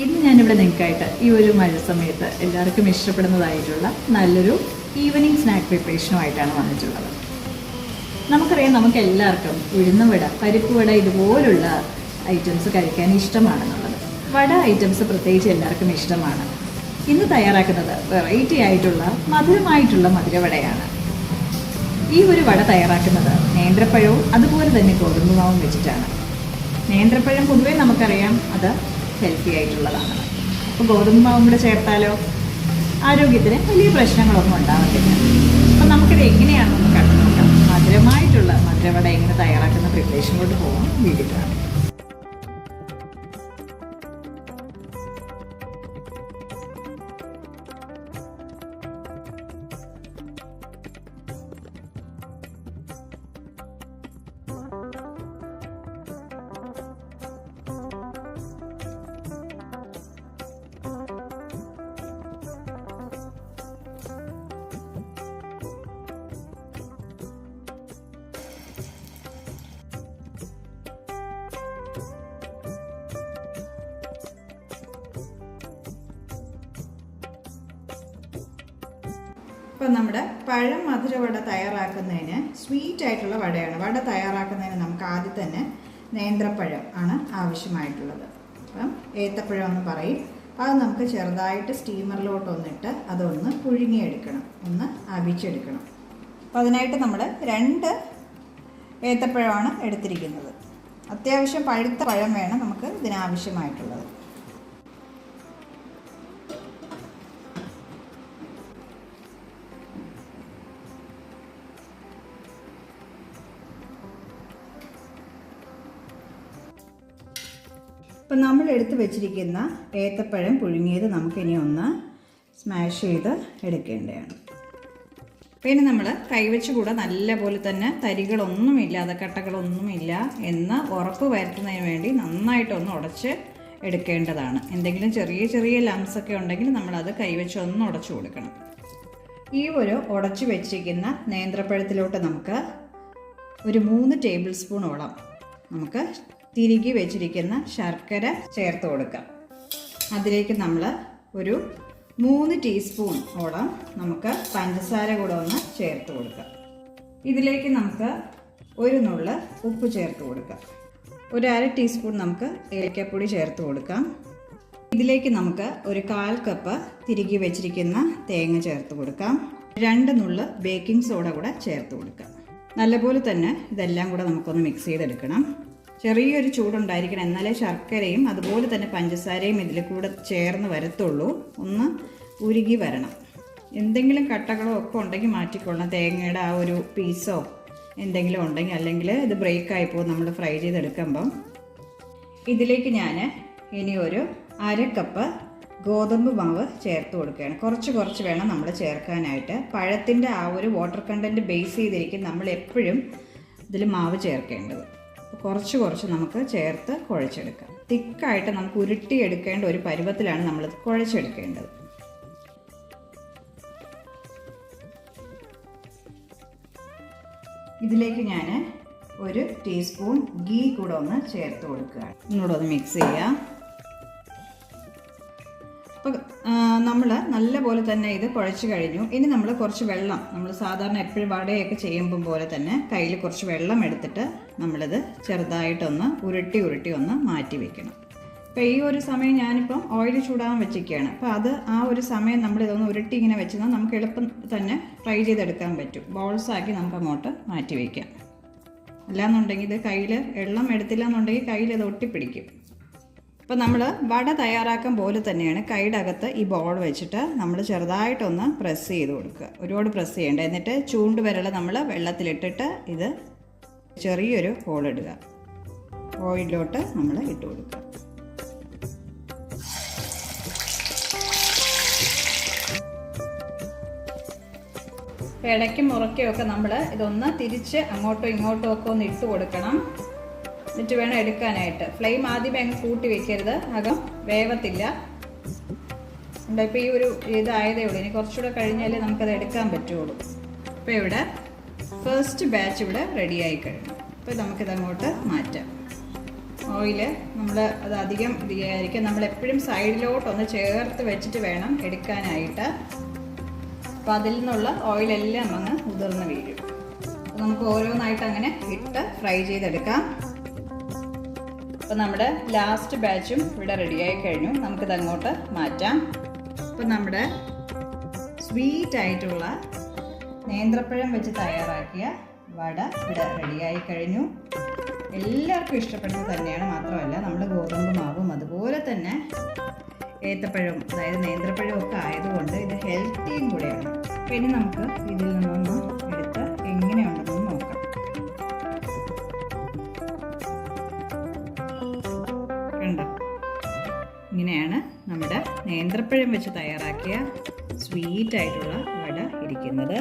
ഇന്ന് ഞാനിവിടെ നിങ്ങൾക്കായിട്ട് ഈ ഒരു മഴ സമയത്ത് എല്ലാവർക്കും ഇഷ്ടപ്പെടുന്നതായിട്ടുള്ള നല്ലൊരു ഈവനിങ് സ്നാക്ക് പ്രിപ്പറേഷനുമായിട്ടാണ് വന്നിട്ടുള്ളത്. നമുക്കറിയാം നമുക്ക് എല്ലാവർക്കും പരിപ്പ് വട ഇതുപോലുള്ള ഐറ്റംസ് കഴിക്കാൻ ഇഷ്ടമാണെന്നുള്ളത്. വട ഐറ്റംസ് പ്രത്യേകിച്ച് എല്ലാവർക്കും ഇഷ്ടമാണ്. ഇന്ന് തയ്യാറാക്കുന്നത് വെറൈറ്റി ആയിട്ടുള്ള മധുരമായിട്ടുള്ള മധുരവടയാണ്. ഈ ഒരു വട തയ്യാറാക്കുന്നത് നേന്ത്രപ്പഴവും അതുപോലെ തന്നെ ഗോതമ്പ് മാവും വെച്ചിട്ടാണ്. നേന്ത്രപ്പഴം പൊതുവേ നമുക്കറിയാം അത് ഹെൽത്തി ആയിട്ടുള്ളതാണ്. അപ്പോൾ ഗോതമ്പ് മാവും കൂടെ ചേർത്താലോ? ആരോഗ്യത്തിന് വലിയ പ്രശ്നങ്ങളൊന്നും ഉണ്ടാവത്തില്ല. അപ്പം നമുക്കിത് എങ്ങനെയാണെന്ന് കണ്ടു നോക്കാം മധുരമായിട്ടുള്ള മധുരവട എങ്ങനെ തയ്യാറാക്കുന്ന പ്രിപ്പറേഷൻ കൊണ്ട് പോകാൻ കാണാം ഇപ്പം നമ്മുടെ പഴം മധുരവട തയ്യാറാക്കുന്നതിന് സ്വീറ്റ് ആയിട്ടുള്ള വടയാണ്. വട തയ്യാറാക്കുന്നതിന് നമുക്ക് ആദ്യം തന്നെ നേന്ത്രപ്പഴം ആണ് ആവശ്യമായിട്ടുള്ളത്. അപ്പം ഏത്തപ്പഴം എന്ന് പറയും. അത് നമുക്ക് ചെറുതായിട്ട് സ്റ്റീമറിലോട്ട് ഒന്നിട്ട് അതൊന്ന് പുഴുങ്ങിയെടുക്കണം. ഒന്ന് അവിച്ചെടുക്കണം. അപ്പോൾ അതിനായിട്ട് നമ്മൾ രണ്ട് ഏത്തപ്പഴമാണ് എടുത്തിരിക്കുന്നത്. അത്യാവശ്യം പഴുത്ത പഴം വേണം നമുക്ക് ഇതിനാവശ്യമായിട്ടുള്ളത്. ഇപ്പം നമ്മൾ എടുത്ത് വെച്ചിരിക്കുന്ന ഏത്തപ്പഴം പുഴുങ്ങിയത് നമുക്കിനി ഒന്ന് സ്മാഷ് ചെയ്ത് എടുക്കേണ്ടതാണ്. പിന്നെ നമ്മൾ കൈവച്ച് കൂടെ നല്ലപോലെ തന്നെ തരികളൊന്നുമില്ലാതെ കട്ടകളൊന്നുമില്ല എന്ന് ഉറപ്പ് വരുത്തുന്നതിന് വേണ്ടി നന്നായിട്ടൊന്ന് ഉടച്ച് എടുക്കേണ്ടതാണ്. എന്തെങ്കിലും ചെറിയ ചെറിയ ലംസ് ഒക്കെ ഉണ്ടെങ്കിൽ നമ്മളത് കൈവച്ച് ഒന്ന് ഉടച്ചു കൊടുക്കണം. ഈ ഒരു ഉടച്ചു വെച്ചിരിക്കുന്ന നേന്ത്രപ്പഴത്തിലോട്ട് നമുക്ക് ഒരു മൂന്ന് ടേബിൾ സ്പൂണോളം നമുക്ക് തിരികെ വെച്ചിരിക്കുന്ന ശർക്കര ചേർത്ത് കൊടുക്കാം. അതിലേക്ക് നമ്മൾ ഒരു മൂന്ന് ടീസ്പൂൺ ഓളം നമുക്ക് പഞ്ചസാര കൂടെ ഒന്ന് ചേർത്ത് കൊടുക്കാം. ഇതിലേക്ക് നമുക്ക് ഒരു നുള്ള് ഉപ്പ് ചേർത്ത് കൊടുക്കാം. ഒരു അര ടീസ്പൂൺ നമുക്ക് ഏലക്കപ്പൊടി ചേർത്ത് കൊടുക്കാം. ഇതിലേക്ക് നമുക്ക് ഒരു കാൽ കപ്പ് തിരികെ വെച്ചിരിക്കുന്ന തേങ്ങ ചേർത്ത് കൊടുക്കാം. രണ്ട് നുള്ള് ബേക്കിംഗ് സോഡ കൂടെ ചേർത്ത് കൊടുക്കാം. നല്ലപോലെ തന്നെ ഇതെല്ലാം കൂടെ നമുക്കൊന്ന് മിക്സ് ചെയ്തെടുക്കണം. ചെറിയൊരു ചൂടുണ്ടായിരിക്കണം. എന്നാലേ ശർക്കരയും അതുപോലെ തന്നെ പഞ്ചസാരയും ഇതിൽ കൂടെ ചേർന്ന് വരത്തുള്ളൂ. ഒന്ന് ഉരുകി വരണം. എന്തെങ്കിലും കട്ടകളോ ഒക്കെ ഉണ്ടെങ്കിൽ മാറ്റിക്കൊള്ളണം. തേങ്ങയുടെ ആ ഒരു പീസോ എന്തെങ്കിലും ഉണ്ടെങ്കിൽ അല്ലെങ്കിൽ ഇത് ബ്രേക്കായി പോകും നമ്മൾ ഫ്രൈ ചെയ്തെടുക്കുമ്പം. ഇതിലേക്ക് ഞാൻ ഇനി ഒരു അര കപ്പ് ഗോതമ്പ് മാവ് ചേർത്ത് കൊടുക്കുകയാണ്. കുറച്ച് കുറച്ച് വേണം നമ്മൾ ചേർക്കാനായിട്ട്. പഴത്തിന്റെ ആ ഒരു വാട്ടർ കണ്ടന്റ് ബേസ് ചെയ്തിരിക്കും നമ്മൾ എപ്പോഴും ഇതിൽ മാവ് ചേർക്കേണ്ടത്. കുറച്ച് കുറച്ച് നമുക്ക് ചേർത്ത് കുഴച്ചെടുക്കാം. തിക്കായിട്ട് നമുക്ക് ഉരുട്ടിയെടുക്കേണ്ട ഒരു പരുവത്തിലാണ് നമ്മൾ കുഴച്ചെടുക്കേണ്ടത്. ഇതിലേക്ക് ഞാൻ ഒരു ടീസ്പൂൺ ഗീ കൂടെ ഒന്ന് ചേർത്ത് കൊടുക്കുക ഒന്നുകൂടെ ഒന്ന് മിക്സ് ചെയ്യാം. അപ്പോൾ നമ്മൾ നല്ലപോലെ തന്നെ ഇത് കുഴച്ച് കഴിഞ്ഞു. ഇനി നമ്മൾ കുറച്ച് വെള്ളം നമ്മൾ സാധാരണ എപ്പോഴും വടയൊക്കെ ചെയ്യുമ്പം പോലെ തന്നെ കയ്യിൽ കുറച്ച് വെള്ളം എടുത്തിട്ട് നമ്മളിത് ചെറുതായിട്ടൊന്ന് ഉരുട്ടി ഉരുട്ടി ഒന്ന് മാറ്റി വെക്കണം. അപ്പോൾ ഈ ഒരു സമയം ഞാനിപ്പം ഓയിൽ ചൂടാൻ വെച്ചിരിക്കുകയാണ്. അപ്പോൾ അത് ആ ഒരു സമയം നമ്മൾ ഇതൊന്ന് ഉരുട്ടി ഇങ്ങനെ വെച്ചാൽ നമുക്ക് എളുപ്പം തന്നെ ഫ്രൈ ചെയ്തെടുക്കാൻ പറ്റും. ബോൾസ് ആക്കി നമുക്ക് അങ്ങോട്ട് മാറ്റി വയ്ക്കാം അല്ലാന്നുണ്ടെങ്കിൽ ഇത് കയ്യിൽ വെള്ളം എടുത്തില്ല എന്നുണ്ടെങ്കിൽ കയ്യിൽ ഇത് ഒട്ടിപ്പിടിക്കും. അപ്പോൾ നമ്മൾ വട തയ്യാറാക്കാൻ പോലെ തന്നെയാണ് കൈയുടെ അകത്ത് ഈ ബോൾ വെച്ചിട്ട് നമ്മൾ ചെറുതായിട്ടൊന്ന് പ്രസ് ചെയ്ത് കൊടുക്കുക. ഒരുപാട് പ്രസ് ചെയ്യേണ്ട. എന്നിട്ട് ചൂണ്ട് വിരൽ നമ്മൾ വെള്ളത്തിലിട്ടിട്ട് ഇത് ചെറിയൊരു ഹോൾ ഇടുക. ഓയിലിലോട്ട് നമ്മൾ ഇട്ട് കൊടുക്കുക. ഇടയ്ക്കും മുറയ്ക്കും നമ്മൾ ഇതൊന്ന് തിരിച്ച് അങ്ങോട്ടും ഇങ്ങോട്ടും ഒക്കെ ഒന്ന് ഇട്ട് കൊടുക്കണം. എന്നിട്ട് വേണം എടുക്കാനായിട്ട്. ഫ്ലെയിം ആദ്യമേ അങ്ങ് കൂട്ടി വെക്കരുത്. അകം വേവത്തില്ല. ഇപ്പോൾ ഈ ഒരു ഇതായതേ ഉള്ളൂ. ഇനി കുറച്ചുകൂടെ കഴിഞ്ഞാലേ നമുക്കത് എടുക്കാൻ പറ്റുള്ളൂ. അപ്പോൾ ഇവിടെ ഫസ്റ്റ് ബാച്ച് ഇവിടെ റെഡിയായി കഴിഞ്ഞു. അപ്പോൾ നമുക്കിത് അങ്ങോട്ട് മാറ്റാം. ഓയിൽ നമ്മൾ അത് അധികം ഇത് ചെയ്യാതിരിക്കുക നമ്മൾ എപ്പോഴും സൈഡിലോട്ടൊന്ന് ചേർത്ത് വെച്ചിട്ട് വേണം എടുക്കാനായിട്ട്. അപ്പം അതിൽ നിന്നുള്ള ഓയിലെല്ലാം അങ്ങ് ഉതിർന്ന് വീഴും. നമുക്ക് ഓരോന്നായിട്ട് അങ്ങനെ ഇട്ട് ഫ്രൈ ചെയ്തെടുക്കാം. അപ്പം നമ്മുടെ ലാസ്റ്റ് ബാച്ചും ഇവിടെ റെഡിയായി കഴിഞ്ഞു. നമുക്കിത് അങ്ങോട്ട് മാറ്റാം. അപ്പോൾ നമ്മുടെ സ്വീറ്റ് ആയിട്ടുള്ള നേന്ത്രപ്പഴം വെച്ച് തയ്യാറാക്കിയ വട ഇവിടെ റെഡിയായി കഴിഞ്ഞു. എല്ലാവർക്കും ഇഷ്ടപ്പെടുന്നത് തന്നെയാണ്. മാത്രമല്ല നമ്മുടെ ഗോതമ്പ് മാവും അതുപോലെ തന്നെ ഏത്തപ്പഴവും അതായത് നേന്ത്രപ്പഴവും ഒക്കെ ആയതുകൊണ്ട് ഇത് ഹെൽത്തിയും കൂടെയാണ്. അപ്പം ഇനി നമുക്ക് ഇതിൽ നിന്നൊന്ന് കണ്ടോ ഇങ്ങനെയാണ് നമ്മുടെ നേന്ത്രപ്പഴം വെച്ച് തയ്യാറാക്കിയ സ്വീറ്റ് ആയിട്ടുള്ള വട ഇരിക്കുന്നത്.